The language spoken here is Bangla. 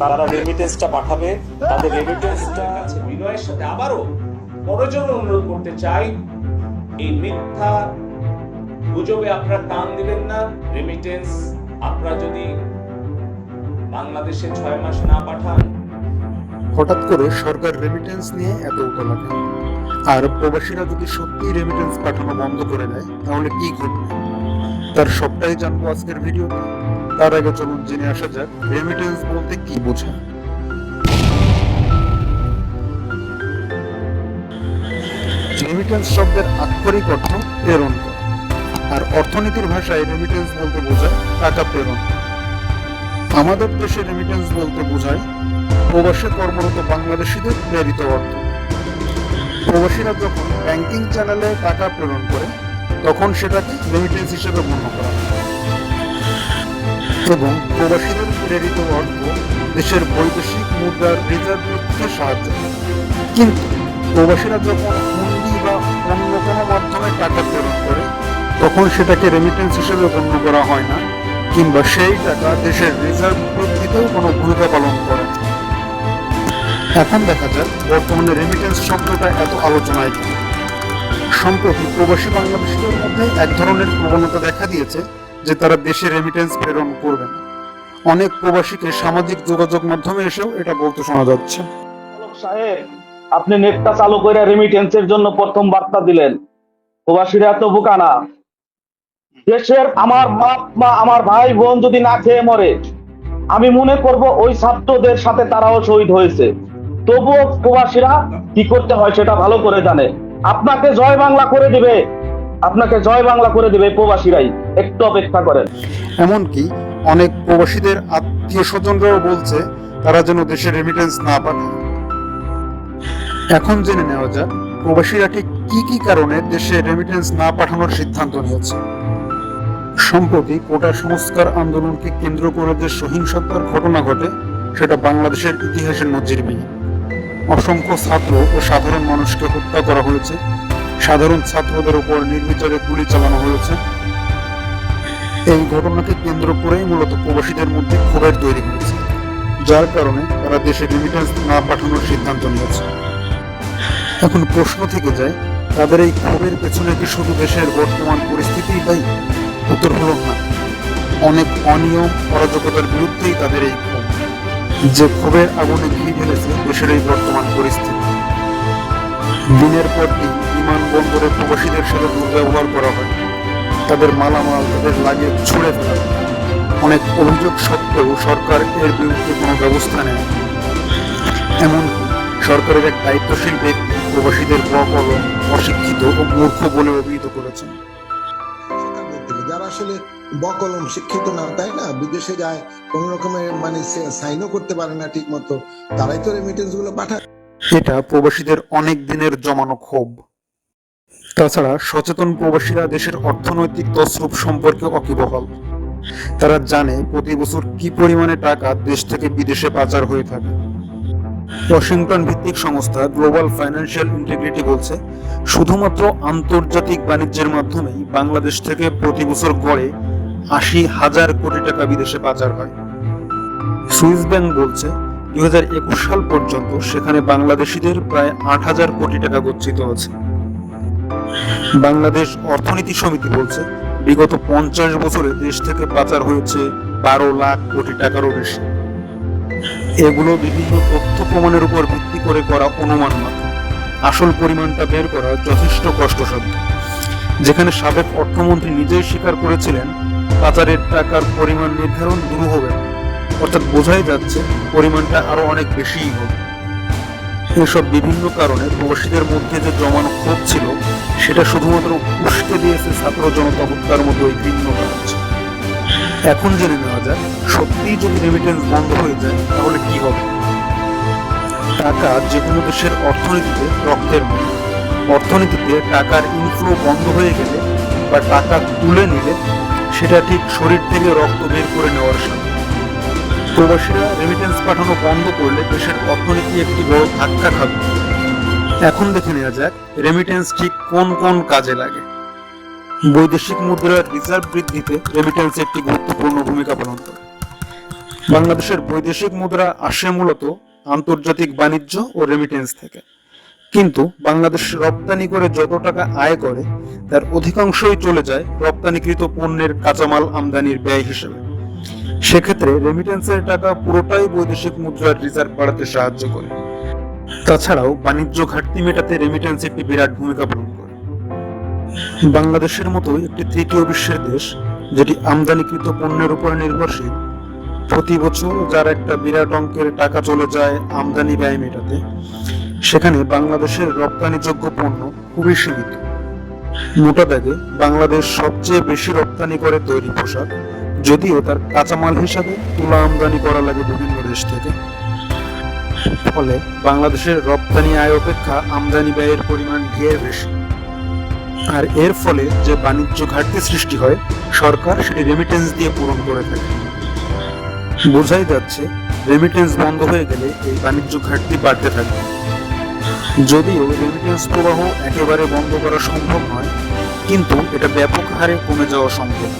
তারা রেমিটেন্সটা পাঠাবে, তাদের রেমিটেন্সটা সাথে অনুরোধ করতে চাই, এই মিথ্যা গুজবে আপনারা কান না রেমিটেন্স আপনারা যদি বাংলাদেশে ছয় মাস না পাঠান। হঠাৎ করে সরকার রেমিটেন্স নিয়ে এত কেন? আর প্রবাসীরা যদি সত্যি রেমিটেন্স পাঠানো বন্ধ করে দেয়, তাহলে কি ঘটবে? তার সবটাই জানব আজকের ভিডিওতে তার আগে চলুন জেনে আসা যাক রেমিটেন্স বলতে কি বোঝায় রেমিটেন্স শব্দের আক্ষরিক অর্থ প্রেরণ আর অর্থনীতির ভাষায় রেমিটেন্স বলতে বোঝায় টাকা প্রেরণ আমাদের দেশে রেমিটেন্স বলতে বোঝায় প্রবাসে কর্মরত বাংলাদেশিদের প্রেরিত অর্থ। প্রবাসীরা যখন ব্যাংকিং চ্যানেলে টাকা প্রেরণ করে, তখন সেটাকে রেমিটেন্স হিসেবে গণ্য করা হয়। এবং প্রবাসীদের প্রেরিত অর্থ দেশের বৈদেশিক মুদ্রার রিজার্ভ রক্ষতে সাহায্য করে। কিন্তু প্রবাসীরা যখন হুন্ডি বা অন্য কোনো মাধ্যমে টাকা প্রেরণ করে, তখন সেটাকে রেমিটেন্স হিসেবে গণ্য করা হয় না, কিংবা সেই টাকা দেশের রিজার্ভ বৃদ্ধিতেও কোনো ভূমিকা পালন করে এখন দেখা যাক বর্তমানে রেমিটেন্স শব্দটা এত আলোচনায় সম্প্রতি প্রবাসী বাংলাদেশিদের মধ্যে এক ধরনের প্রবণতা দেখা দিয়েছে যে তারা দেশে রেমিটেন্স প্রেরণ করবে না। অনেক প্রবাসীকে সামাজিক যোগাযোগ মাধ্যমে এসেও এটা বলতে শোনা যাচ্ছে। আপনি নেটটা চালু করে রেমিটেন্সের জন্য প্রথম বার্তা দিলেন। প্রবাসীরা এত বোকা না। দেশের আমার বাপ মা আমার ভাই বোন যদি না খেয়ে মরে, আমি মনে করব ওই ছাত্রদের সাথে তারাও শহীদ হয়েছে। তবুও প্রবাসীরা কি করতে হয় সেটা ভালো করে জানে। আপনাকে জয় বাংলা করে দিবে। আপনাকে জয় বাংলা করে দিবে প্রবাসীরাই। একটু অপেক্ষা করেন। এমনকি অনেক প্রবাসীদের আত্মীয় স্বজনরাও বলছে, তারা যেন দেশে রেমিটেন্স না পাঠায়। এখন জেনে নেওয়া যাক, প্রবাসীরা ঠিক কি কি কারণে দেশে রেমিটেন্স না পাঠানোর সিদ্ধান্ত নিয়েছে। সম্প্রতি কোটা সংস্কার আন্দোলনকে কেন্দ্র করে যে সহিংসতার ঘটনা ঘটে, সেটা বাংলাদেশের ইতিহাসের নজিরবিহীন অসংখ্য ছাত্র ও সাধারণ মানুষকে হত্যা করা হয়েছে। সাধারণ ছাত্রদের উপর নির্বিচারে গুলি চালানো হয়েছে। এই ঘটনাকে কেন্দ্র করেই মূলত প্রবাসীদের মধ্যে ক্ষোভের তৈরি হয়েছে, যার কারণে তারা দেশে রেমিটেন্স না পাঠানোর সিদ্ধান্ত নিয়েছে। এখন প্রশ্ন থেকে যায়, তাদের এই ক্ষোভের পেছনে কি শুধু দেশের বর্তমান পরিস্থিতিই দায়ী উত্তর হলো না। অনেক অনিয়ম, অরাজকতার বিরুদ্ধেই তাদের এই ক্ষোভ। যে ক্ষোভের আগুনে ঘি ঢেলেছে দেশের এই বর্তমান পরিস্থিতি। দিনের পর দিন বিমানবন্দরে প্রবাসীদের সাথে দুর্ব্যবহার করা হয়। তাদের মালামাল তাদের লাগে ছুড়ে ফেলা হয়। অনেক অভিযোগ সত্ত্বেও সরকার এর বিরুদ্ধে কোনো ব্যবস্থা নেয় না। এমনকি সরকারের এক দায়িত্বশীল ব্যক্তি প্রবাসীদের বকলম অশিক্ষিত ও মূর্খ বলে অভিহিত করেছেন। যারা আসলে বকলম শিক্ষিত না তাই না? বিদেশে যায় কোন রকমের মানে সাইনও করতে পারে না ঠিক মতো তারাই তো রেমিটেন্সগুলো পাঠায়। এটা প্রবাসীদের অনেক দিনের জমানো ক্ষোভ। তাছাড়া সচেতন প্রবাসীরা দেশের অর্থনৈতিক তসরূপ সম্পর্কে অকিবহাল। তারা জানে প্রতি বছর কি পরিমাণে টাকা দেশ থেকে বিদেশে পাচার হয়ে থাকে। ওয়াশিংটন ভিত্তিক সংস্থা গ্লোবাল ফাইন্যান্সিয়াল ইন্টিগ্রিটি বলছে, শুধুমাত্র আন্তর্জাতিক বাণিজ্যের মাধ্যমেই বাংলাদেশ থেকে প্রতি বছর গড়ে আশি হাজার কোটি টাকা বিদেশে পাচার হয়। সুইস ব্যাংক বলছে, দুই হাজার একুশ সাল পর্যন্ত সেখানে বাংলাদেশিদের প্রায় আট হাজার কোটি টাকা গচ্ছিত আছে। বাংলাদেশ অর্থনীতি সমিতি বলছে, বিগত পঞ্চাশ বছরে দেশ থেকে পাচার হয়েছে বারো লাখ কোটি টাকারও বেশি এগুলো বিভিন্ন তথ্য প্রমাণের উপর ভিত্তি করে করা অনুমান মাত্র আসল পরিমাণটা বের করা যথেষ্ট কষ্টসাধ্য। যেখানে সাবেক অর্থমন্ত্রী নিজেই স্বীকার করেছিলেন, পাচারের টাকার পরিমাণ নির্ধারণ দুরূহ হবে অর্থাৎ বোঝাই যাচ্ছে, পরিমাণটা আরও অনেক বেশিই হবে। এসব বিভিন্ন কারণে প্রবাসীদের মধ্যে যে জমানো ক্ষোভ ছিল, সেটা শুধুমাত্র উস্কে দিয়েছে ছাত্র জনতা হত্যার মতো এই ভিন্ন কাজ। এখন জেনে নেওয়া যাক, সত্যিই যদি রেমিটেন্স বন্ধ হয়ে যায়, তাহলে কি হবে? টাকা যে কোনো দেশের অর্থনীতিতে রক্তের মতো অর্থনীতিতে টাকার ইনফ্লো বন্ধ হয়ে গেলে বা টাকা তুলে নিলে, সেটা ঠিক শরীর থেকে রক্ত বের করে নেওয়ার সাথে প্রবাসীরা রেমিটেন্স পাঠানো বন্ধ করলে দেশের অর্থনীতি একটি বড় ধাক্কা খাবে। এখন দেখে নেওয়া যাক রেমিটেন্স ঠিক কোন কোন কাজে লাগে। বৈদেশিক মুদ্রার রিজার্ভ বৃদ্ধিতে রেমিটেন্স একটি গুরুত্বপূর্ণ ভূমিকা পালন করে। বাংলাদেশের বৈদেশিক মুদ্রা আসে মূলত আন্তর্জাতিক বাণিজ্য ও রেমিটেন্স থেকে। কিন্তু বাংলাদেশ রপ্তানি করে যত টাকা আয় করে, তার অধিকাংশই চলে যায় রপ্তানিকৃত পণ্যের কাঁচামাল আমদানির ব্যয় হিসেবে। সেক্ষেত্রে রেমিটেন্সের টাকা পুরোটাই বৈদেশিক মুদ্রার রিজার্ভ বাড়াতে সাহায্য করে। তাছাড়াও বাণিজ্য ঘাটতি মেটাতে রেমিটেন্স একটি বিরাট ভূমিকা পালন করে। বাংলাদেশের মতো একটি তৃতীয় বিশ্বের দেশ, যেটি আমদানিকৃত পণ্যের উপর নির্ভরশীল, প্রতি বছর যার একটা বিরাট অঙ্কের টাকা চলে যায় আমদানি ব্যয় মেটাতে, সেখানে বাংলাদেশের রপ্তানিযোগ্য পণ্য খুবই সীমিত। মোটা দাগে বাংলাদেশ সবচেয়ে বেশি রপ্তানি করে তৈরি পোশাক যদিও তার কাঁচামাল হিসাবে তুলা আমদানি করা লাগে বিভিন্ন দেশ থেকে। ফলে বাংলাদেশের রপ্তানি আয় অপেক্ষা আমদানি ব্যয়ের পরিমাণ ঢের বেশি। আর এর ফলে যে বাণিজ্য ঘাটতি সৃষ্টি হয়, সরকার সেটি রেমিটেন্স দিয়ে পূরণ করে থাকে। বোঝাই যাচ্ছে রেমিটেন্স বন্ধ হয়ে গেলে এই বাণিজ্য ঘাটতি বাড়তে থাকবে যদিও রেমিটেন্স প্রবাহ একেবারে বন্ধ করা সম্ভব নয়, কিন্তু এটা ব্যাপক হারে কমে যাওয়া সম্ভব।